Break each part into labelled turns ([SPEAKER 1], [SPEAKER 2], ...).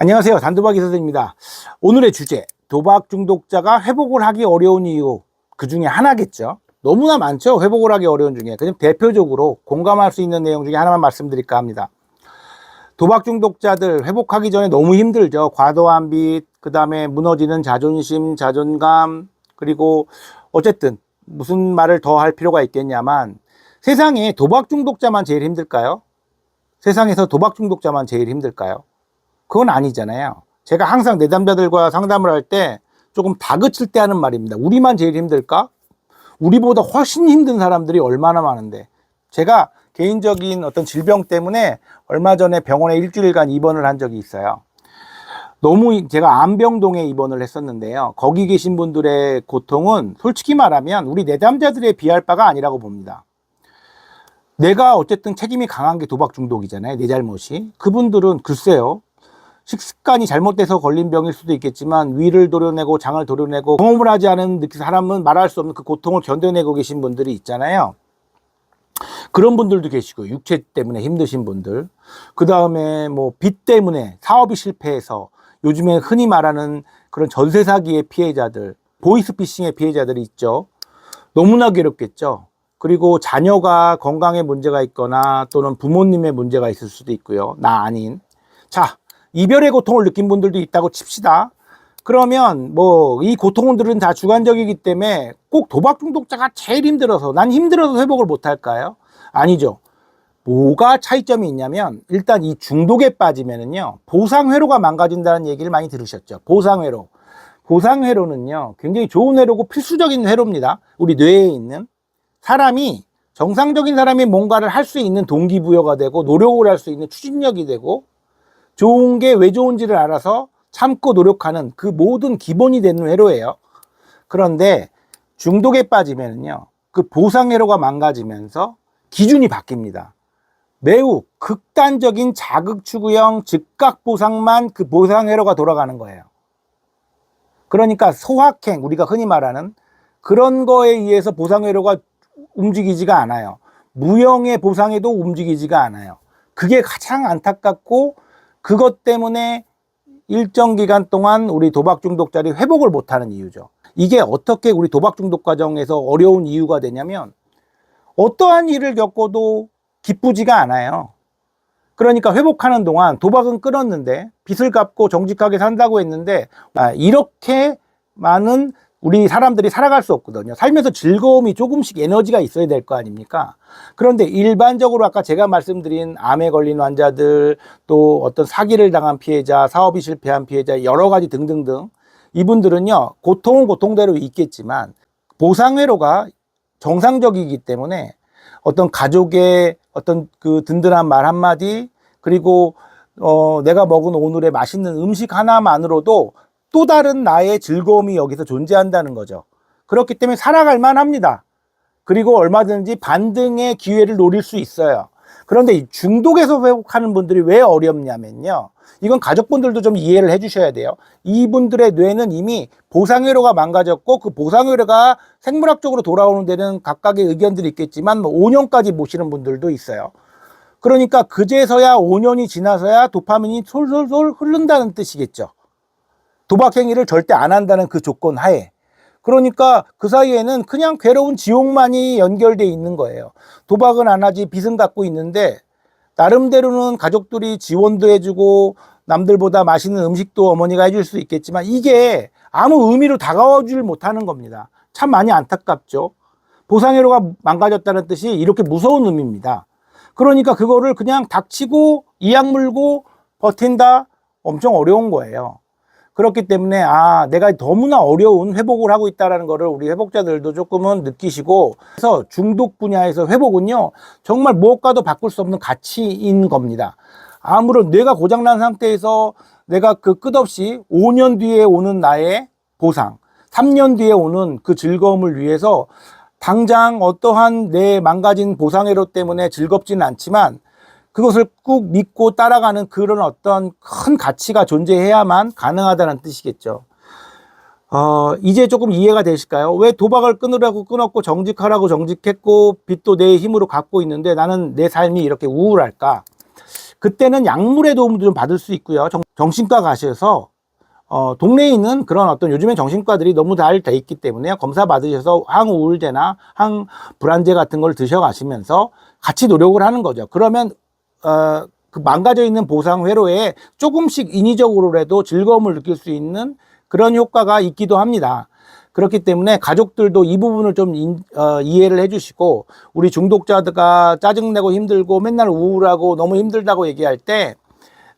[SPEAKER 1] 안녕하세요. 단도박이 선생입니다. 오늘의 주제, 도박 중독자가 회복을 하기 어려운 이유, 그 중에 하나겠죠. 너무나 많죠. 회복을 하기 어려운 중에. 그냥 대표적으로 공감할 수 있는 내용 중에 하나만 말씀드릴까 합니다. 도박 중독자들 회복하기 전에 너무 힘들죠. 과도한 빚, 그 다음에 무너지는 자존심, 자존감, 그리고 어쨌든 무슨 말을 더 할 필요가 있겠냐만 세상에 도박 중독자만 제일 힘들까요? 세상에서 도박 중독자만 제일 힘들까요? 그건 아니잖아요. 제가 항상 내담자들과 상담을 할 때 조금 다그칠 때 하는 말입니다. 우리만 제일 힘들까? 우리보다 훨씬 힘든 사람들이 얼마나 많은데. 제가 개인적인 어떤 질병 때문에 얼마 전에 병원에 일주일간 입원을 한 적이 있어요. 너무 제가 안병동에 입원을 했었는데요. 거기 계신 분들의 고통은 솔직히 말하면 우리 내담자들에 비할 바가 아니라고 봅니다. 내가 어쨌든 책임이 강한 게 도박 중독이잖아요. 내 잘못이. 그분들은 글쎄요. 식습관이 잘못돼서 걸린 병일 수도 있겠지만 위를 도려내고 장을 도려내고 경험을 하지 않은 사람은 말할 수 없는 그 고통을 견뎌내고 계신 분들이 있잖아요. 그런 분들도 계시고 육체 때문에 힘드신 분들. 그 다음에 뭐 빚 때문에 사업이 실패해서 요즘에 흔히 말하는 그런 전세 사기의 피해자들 보이스피싱의 피해자들이 있죠. 너무나 괴롭겠죠. 그리고 자녀가 건강에 문제가 있거나 또는 부모님의 문제가 있을 수도 있고요. 나 아닌. 자 이별의 고통을 느낀 분들도 있다고 칩시다 그러면 뭐 이 고통들은 다 주관적이기 때문에 꼭 도박 중독자가 제일 힘들어서 난 힘들어서 회복을 못 할까요? 아니죠. 뭐가 차이점이 있냐면 일단 이 중독에 빠지면은요 보상회로가 망가진다는 얘기를 많이 들으셨죠. 보상회로. 보상회로는요 굉장히 좋은 회로고 필수적인 회로입니다. 우리 뇌에 있는 사람이 정상적인 사람이 뭔가를 할 수 있는 동기부여가 되고 노력을 할 수 있는 추진력이 되고 좋은 게 왜 좋은지를 알아서 참고 노력하는 그 모든 기본이 되는 회로예요. 그런데 중독에 빠지면요. 그 보상 회로가 망가지면서 기준이 바뀝니다. 매우 극단적인 자극 추구형 즉각 보상만 그 보상 회로가 돌아가는 거예요. 그러니까 소확행, 우리가 흔히 말하는 그런 거에 의해서 보상 회로가 움직이지가 않아요. 무형의 보상에도 움직이지가 않아요. 그게 가장 안타깝고 그것 때문에 일정 기간 동안 우리 도박 중독자들이 회복을 못하는 이유죠. 이게 어떻게 우리 도박 중독 과정에서 어려운 이유가 되냐면 어떠한 일을 겪어도 기쁘지가 않아요. 그러니까 회복하는 동안 도박은 끊었는데 빚을 갚고 정직하게 산다고 했는데 아, 이렇게 많은 우리 사람들이 살아갈 수 없거든요. 살면서 즐거움이 조금씩 에너지가 있어야 될 거 아닙니까? 그런데 일반적으로 아까 제가 말씀드린 암에 걸린 환자들 또 어떤 사기를 당한 피해자, 사업이 실패한 피해자 여러 가지 등등등 이분들은요 고통은 고통대로 있겠지만 보상회로가 정상적이기 때문에 어떤 가족의 어떤 그 든든한 말 한마디 그리고 어 내가 먹은 오늘의 맛있는 음식 하나만으로도 또 다른 나의 즐거움이 여기서 존재한다는 거죠. 그렇기 때문에 살아갈 만합니다. 그리고 얼마든지 반등의 기회를 노릴 수 있어요. 그런데 이 중독에서 회복하는 분들이 왜 어렵냐면요. 이건 가족분들도 좀 이해를 해 주셔야 돼요. 이분들의 뇌는 이미 보상회로가 망가졌고 그 보상회로가 생물학적으로 돌아오는 데는 각각의 의견들이 있겠지만 뭐 5년까지 모시는 분들도 있어요. 그러니까 그제서야 5년이 지나서야 도파민이 솔솔솔 흐른다는 뜻이겠죠. 도박 행위를 절대 안 한다는 그 조건 하에. 그러니까 그 사이에는 그냥 괴로운 지옥만이 연결돼 있는 거예요. 도박은 안 하지 빚은 갖고 있는데 나름대로는 가족들이 지원도 해주고 남들보다 맛있는 음식도 어머니가 해줄 수 있겠지만 이게 아무 의미로 다가오질 못하는 겁니다. 참 많이 안타깝죠. 보상회로가 망가졌다는 뜻이 이렇게 무서운 의미입니다. 그러니까 그거를 그냥 닥치고 이악 물고 버틴다 엄청 어려운 거예요. 그렇기 때문에 아 내가 너무나 어려운 회복을 하고 있다라는 거를 우리 회복자들도 조금은 느끼시고 그래서 중독 분야에서 회복은요 정말 무엇과도 바꿀 수 없는 가치인 겁니다. 아무런 뇌가 고장난 상태에서 내가 그 끝없이 5년 뒤에 오는 나의 보상 3년 뒤에 오는 그 즐거움을 위해서 당장 어떠한 내 망가진 보상회로 때문에 즐겁지는 않지만 그것을 꾹 믿고 따라가는 그런 어떤 큰 가치가 존재해야만 가능하다는 뜻이겠죠. 어, 이제 조금 이해가 되실까요? 왜 도박을 끊으라고 끊었고 정직하라고 정직했고 빚도 내 힘으로 갖고 있는데 나는 내 삶이 이렇게 우울할까? 그때는 약물의 도움도 좀 받을 수 있고요. 정, 정신과 가셔서 어, 동네에 있는 그런 어떤 요즘엔 정신과들이 너무 잘 돼 있기 때문에 검사 받으셔서 항우울제나 항불안제 같은 걸 드셔 가시면서 같이 노력을 하는 거죠. 그러면 어, 그 망가져 있는 보상 회로에 조금씩 인위적으로라도 즐거움을 느낄 수 있는 그런 효과가 있기도 합니다. 그렇기 때문에 가족들도 이 부분을 좀 인- 어, 이해를 해주시고 우리 중독자가 짜증내고 힘들고 맨날 우울하고 너무 힘들다고 얘기할 때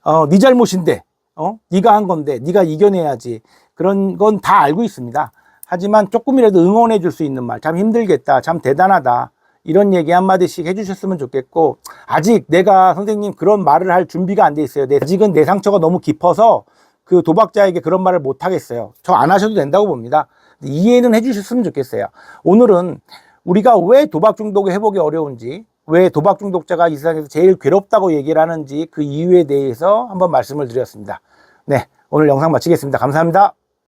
[SPEAKER 1] 어, 네 잘못인데, 어, 네가 한 건데, 네가 이겨내야지. 그런 건 다 알고 있습니다. 하지만 조금이라도 응원해 줄 수 있는 말, 참 힘들겠다, 참 대단하다. 이런 얘기 한마디씩 해주셨으면 좋겠고, 아직 내가 선생님 그런 말을 할 준비가 안 돼 있어요. 내- 아직은 내 상처가 너무 깊어서 그 도박자에게 그런 말을 못 하겠어요. 저 안 하셔도 된다고 봅니다. 이해는 해주셨으면 좋겠어요. 오늘은 우리가 왜 도박 중독을 회복이 어려운지, 왜 도박 중독자가 이 세상에서 제일 괴롭다고 얘기를 하는지 그 이유에 대해서 한번 말씀을 드렸습니다. 네, 오늘 영상 마치겠습니다. 감사합니다.